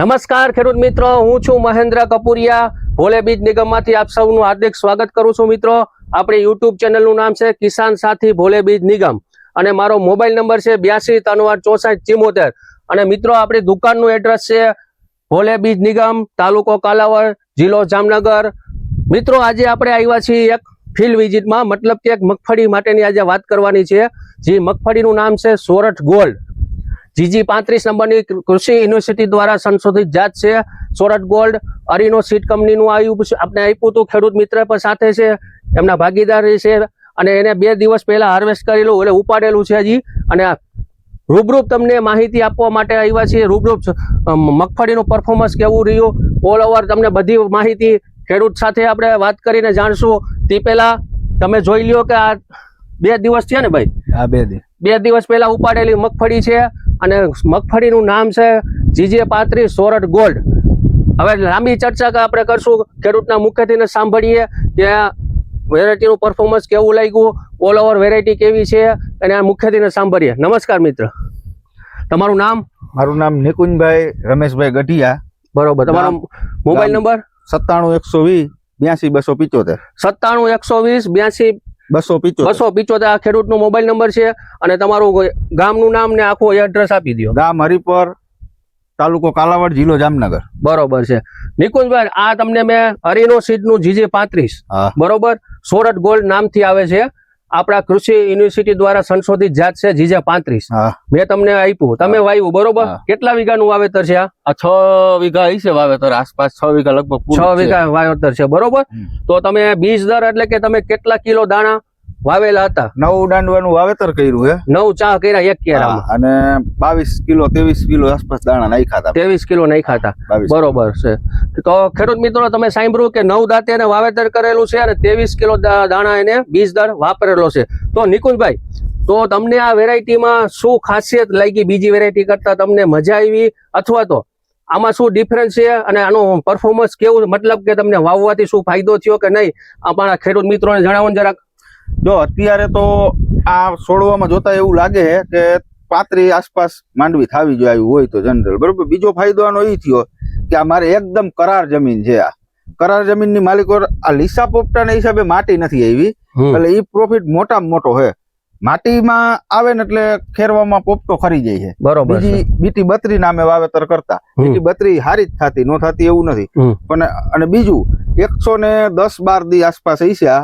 નમસ્કાર, ખેડૂત મિત્રો, હું છું મહેન્દ્ર કપુરિયા. ભોલે બીજ નિગમમાંથી આપ સૌનું હાર્દિક સ્વાગત કરું છું મિત્રો. આપણી યુટ્યુબ ચેનલનું નામ છે કિસાન સાથી ભોલે બીજ નિગમ. અને મારો મોબાઈલ નંબર છે બ્યાસી ત્રણ ચોસઠ ચિમોતેર. અને મિત્રો, આપણી દુકાનનું એડ્રેસ છે ભોલે બીજ નિગમ, તાલુકો કાલાવડ, જિલ્લો જામનગર. મિત્રો, આજે આપણે આવ્યા છીએ એક ફિલ્ડ વિઝિટમાં મતલબ કે એક મગફળી માટેની આજે વાત કરવાની છે. જે મગફળીનું નામ છે સોરઠ ગોલ્ડ. જીજી પાંત્રીસ નંબરની કૃષિ યુનિવર્સિટી દ્વારા સંશોધિત જાત છે. સોરઠ ગોલ્ડ અરીનો સીડ કંપનીનું આવ્યું આપણે આપ્યું હતું ખેડૂત મિત્ર પણ સાથે છે. એમના ભાગીદાર છે અને એને બે દિવસ પહેલા હાર્વેસ્ટ કરેલું એટલે ઉપાડેલું છે હજી. અને રૂબરૂપ તમને માહિતી આપવા માટે આવ્યા છીએ. રૂબરૂપ મગફળીનું પરફોર્મન્સ કેવું રહ્યું? ઓલ ઓવર તમને બધી માહિતી ખેડૂત સાથે આપણે વાત કરીને જાણશું. તે પહેલાં તમે જોઈ લ્યો કે આ બે દિવસ છે ને ભાઈ? હા બે બે દિવસ પહેલા ઉપાડેલી મગફળી છે. અને મગફળીનું નામ છે જીજે પાંત્રીસ સોરઠ ગોલ્ડ. હવે લાંબી ચર્ચા કે આપણે કરશું ખેડૂતના મુખ્યથીને સાંભળીએ કે વેરાયટીનું પરફોર્મન્સ કેવું લાગ્યું ઓલ ઓવર વેરાયટી કેવી છે અને આ મુખ્યથીને સાંભળીએ. નમસ્કાર મિત્ર. તમારું નામ? મારું નામ નિકુંજભાઈ રમેશભાઈ ગઢિયા. બરોબર. તમારો મોબાઈલ નંબર સત્તાણું એકસો વીસ બ્યાસી બસો પિત્યોતેર સત્તાણું એકસો વીસ બ્યાસી બસો પિચોતેર બસો પિચોતેર આ ખેડૂતનો મોબાઈલ નંબર છે અને તમારું ગામનું નામ ને આખું એડ્રેસ આપી દો ગામ હરિપર તાલુકો કાલાવડ જિલ્લો જામનગર. બરોબર છે. નિકુંજભાઈ આ તમને મેં હરિનો સીડનું જીજે પાંત્રીસ. બરોબર? સોરઠ ગોલ્ડ નામથી આવે છે. આપણા કૃષિ યુનિવર્સિટી દ્વારા સંશોધિત જાત છે જીજે પાંત્રીસ. મેં તમને આપ્યું. તમે વાવ્યું બરોબર? કેટલા વીઘાનું વાવેતર છે આ? આ છ વીઘા હશે વાવેતર આસપાસ છ વીઘા લગભગ છ વીઘા વાવેતર છે બરોબર? તો તમે બીજ દર એટલે કે તમે કેટલા કિલો દાણા વાવેલા હતા. નવ દાંડવાનું વાવેતર કર્યું હે. નવ ચા કર્યા એક કેરામાં અને બાવીસ કિલો ત્રેવીસ કિલો આસપાસ દાણા નાખ્યા હતા. ત્રેવીસ કિલો નહીં ખાતા બરોબર છે. તો ખેડૂત મિત્રો તમે સાંભળ્યું કે નવ દાંતે એને વાવેતર કરેલું છે અને ત્રેવીસ કિલો દાણા એને બીજ દર વાપરેલો છે. તો નિકુંજભાઈ તો તમને આ વેરાયટીમાં શું ખાસિયત લાગી? બીજી વેરાયટી કરતા તમને મજા આવી? અથવા તો આમાં શું ડિફરન્સ છે? અને આનું પરફોર્મન્સ કેવું? મતલબ કે તમને વાવવાથી શું ફાયદો થયો કે નહીં? અમારા ખેડૂત મિત્રોને જણાવો જરાક. જો અત્યારે તો આ છોડવામાં જોતા એવું લાગે છે કે પાત્રી આસપાસ માંડવી થાવી જો આવ્યું હોય તો જનરલ બરોબર? બીજો ફાયદો આનો એ થયો કે આ મારે એકદમ કરાર જમીન છે આ. કરાર જમીનની માલિકો આ લીસા પોપટાના હિસાબે માટી નથી આવી. એટલે એ પ્રોફિટ મોટામાં મોટો છે માટીમાં આવે ને એટલે ખેરવામાં પોપટો ખરી જાય છે. બરોબર બીજી બીટી બત્રી નામે વાવેતર કરતા. બીટી બત્રી હારી જ થતી નો થતી એવું નથી. પણ અને બીજું એકસો ને દસ બાર દી આસપાસ હશે.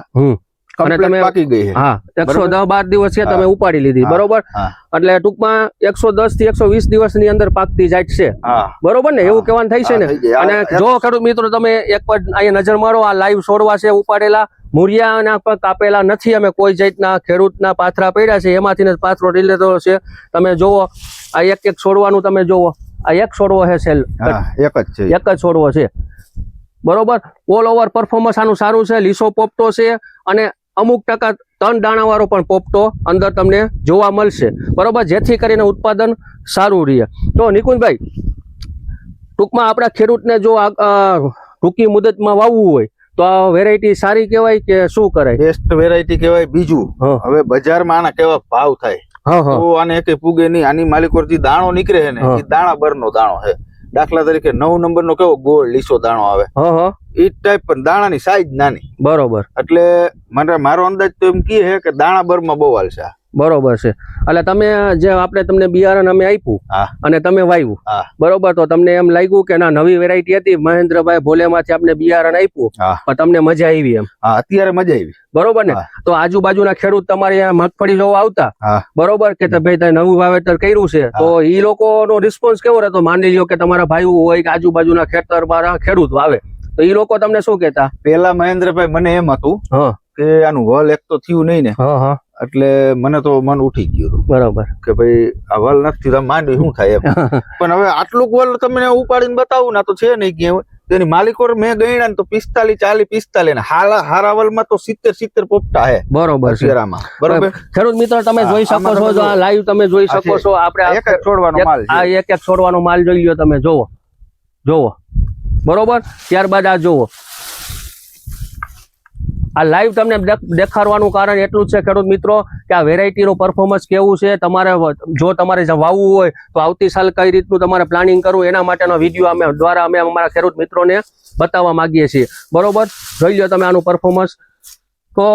અને તમે- પાકી ગઈ હા એકસો દસ બાર દિવસ છે તમે ઉપાડી લીધી બરોબર? એટલે ટૂંકમાં એકસો દસથી એકસો વીસ દિવસની અંદર પાકતી જાય છે. બરોબર ને? એવું કહેવાનું થાય છે ને? અને જો ખેડૂત મિત્રો તમે એક વાર અહીંયા નજર મારો આ લાઈવ છોડવા છે ઉપાડેલા મૂરિયાના પર કાપેલા નથી અમે કોઈ જાતના ખેડૂતના પાથરા પડ્યા છે એમાંથી પાથરો લીધેલો છે. તમે જોવો આ એક એક છોડવાનું તમે જોવો આ એક છોડવો છે સેલ એક જ છે. એક જ છોડવો છે. બરોબર? ઓલ ઓવર પરફોર્મન્સ આનું સારું છે લીસો પોપટો છે અને અમુક ટકા ત્રણ દાણા વાળો પણ પોપટો અંદર તમને જોવા મળશે. બરોબર? જેથી કરીને ઉત્પાદન સારું રહે. તો નિકુંજભાઈ ટૂંકમાં આપણા ખેડૂતને જો આ ટૂંકી મુદતમાં વાવવું હોય તો આ વેરાયટી સારી કહેવાય કે શું કરાય? બેસ્ટ વેરાયટી કહેવાય બીજું. હવે બજારમાં આના કેવા ભાવ થાય? હા હા. તો આને કે પૂગે નહીં. આની માલિકોરથી દાણો નીકળે છે ને. એ દાણા બરનો દાણો છે. દાખલા તરીકે નવ નંબરનો કેવો ગોળ લીસો દાણો આવે? એ ટાઈપ પણ દાણાની સાઈઝ નાની. બરોબર. એટલે મને મારો અંદાજ તો એમ કહે કે દાણા બરમાં બહુ હાલશે. બરોબર છે. એટલે તમે જે આપણે તમને બિયારણ અમે આપ્યું અને તમે વાવ્યું. બરોબર તો તમને એમ લાગ્યું કે ના નવી વેરાયટી હતી મહેન્દ્રભાઈ ભોલેમાંથી આપણે બિયારણ આપ્યું. પણ તમને મજા આવી એમ. અત્યારે મજા આવી. બરોબર ને? તો આજુબાજુના ખેડૂત તમારે મગફળી જોવા આવતા. બરોબર કે ભાઈ તમે નવું વાવેતર કર્યું છે? તો ઈ લોકોનો રિસ્પોન્સ કેવો રહેતો? માની લ્યો કે તમારા ભાઈ હોય કે આજુબાજુના ખેતર ખેડૂત વાવે. તો એ લોકો તમને શું કેતા પેલા મહેન્દ્રભાઈ મને એમ હતું હા. કે આનું વલ એક તો થયું નહીં ને એટલે મને તો મન ઉઠી ગયું હતું. બરોબર. કે ભાઈ આ વલ નથી થયું માંડવી શું થાય એમ. પણ હવે આટલું વલ તમને ઉપાડીને બતાવું ના તો છે નહીં કે તેની માલિકો મેં ગણ્યા ને તો પિસ્તાલીસ ચાલીસ પિસ્તાલીસ હાલા હારા વલમાં તો સિત્તેર સિત્તેર પોપટા હે. બરોબર શેરામાં બરોબર? ખેડૂત મિત્રો તમે જોઈ શકો છો જો આ લાઈવ તમે જોઈ શકો છો. આપણે એક એક છોડવાનો માલ આ એક એક છોડવાનો માલ જોઈ લ્યો તમે જોવો. જોવો. બરોબર? ત્યારબાદ આ જોવો. આ લાઈવ તમને દેખાડવાનું કારણ એટલું છે, ખેડૂત મિત્રો, કે આ વેરાયટીનું પરફોર્મન્સ કેવું છે, તમારે જો તમારે વાવવું હોય, તો આવતી સાલ કઈ રીતનું તમારે પ્લાનિંગ કરવું, એના માટેનો વીડિયો અમે, દ્વારા અમે અમારા ખેડૂત મિત્રોને બતાવવા માગીએ છીએ. બરોબર? જોઈ લો તમે આનું પરફોર્મન્સ તો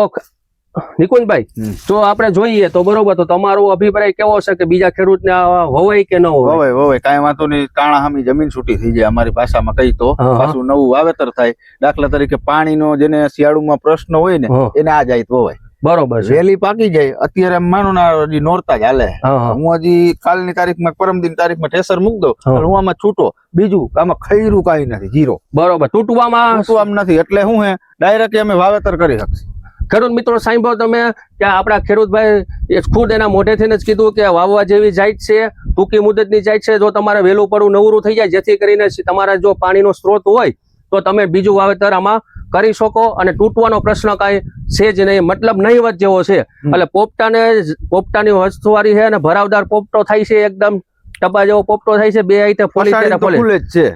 નિકુંજભાઈ. જો આપણે જોઈએ તો બરોબર તો તમારો અભિપ્રાય કેવો છે કે બીજા ખેડૂતને ને હોવાય કે ન હોવાય? હોવાય હવે કાંઈ વાંધો નહીં. કાણા હામી જમીન છૂટી થઈ જાય અમારી ભાષામાં કહી તો. પાછું નવું વાવેતર થાય. દાખલા તરીકે પાણીનો જેને શિયાળુમાં પ્રશ્ન હોય ને એને આ જાય તો હોવાય. બરોબર વેલી પાકી જાય. અત્યારે માનું ને હજી નોરતા જ હાલે. હા હજી કાલની તારીખમાં પરમદિન તારીખમાં ટેસર મૂક દઉં. હું. આમાં છૂટો. બીજું આમાં ખૈરું કાંઈ નથી. જીરો બરોબર. તૂટવામાં શું આમ નથી. એટલે હું હે ડાયરેક્ટ અમે વાવેતર કરી શકશું. ખેડૂત મિત્રો સાંભળો તમે કે આપણા ખેડૂતભાઈ ખુદ એના મોઢેથી જ કીધું કે વાવવા જેવી જાત છે ટૂંકી મુદતની જાત છે જો તમારે વહેલું પડવું નવરું થઈ જાય જેથી કરીને તમારા જો પાણીનો સ્ત્રોત હોય તો તમે બીજું વાવેતર આમાં કરી શકો અને તૂટવાનો પ્રશ્ન કાંઈ છે જ નહીં મતલબ નહીવત જેવો છે. એટલે પોપટાને પોપટાની વસ્તુવાળી છે અને ભરાવદાર પોપટો થાય છે એકદમ ટપા જેવો પોપટો થાય છે બે આઈતે ફોલી ફોલે. છે.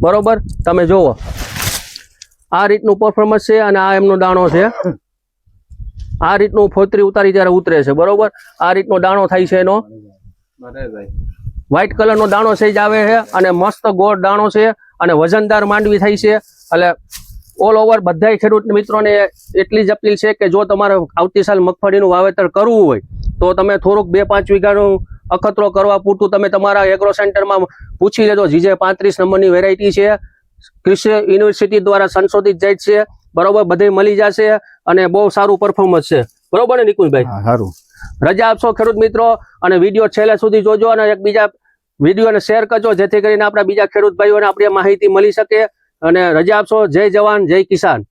બરોબર? તમે જુઓ. આ રીતનું પરફોર્મન્સ છે અને આ એમનો દાણો છે. આ રીતનું ફોતરી ઉતારી જ્યારે ઉતરે છે, બરોબર? આ રીતનો દાણો થાય છે એનો. વ્હાઈટ કલરનો દાણો છે આવે છે અને મસ્ત ગોળ દાણો છે અને વજનદાર માંડવી થાય છે. એટલે ઓલ ઓવર બધાય ખેડૂત મિત્રોને એટલી જ અપીલ છે કે જો તમારે આવતી સાલ મગફળીનું વાવેતર કરવું હોય, તો તમે થોડુંક બે પાંચ વીઘાનું અખતરો કરવા પૂરતું તમે તમારા એગ્રો સેન્ટરમાં પૂછી લેજો. જીજે પાંત્રીસ નંબરની વેરાયટી છે. કૃષિ યુનિવર્સિટી દ્વારા સંશોધિત જાય છે. બરોબર બધે મળી જશે અને બહુ સારું પરફોર્મન્સ છે. બરોબર ને નિકુંજભાઈ? સારું. રજા આપશો ખેડૂત મિત્રો અને વીડિયો છેલ્લે સુધી જોજો અને એકબીજા વિડીયોને શેર કરજો જેથી કરીને આપણા બીજા ખેડૂત ભાઈઓને આપણી માહિતી મળી શકે. અને રજા આપશો. જય જવાન જય કિસાન.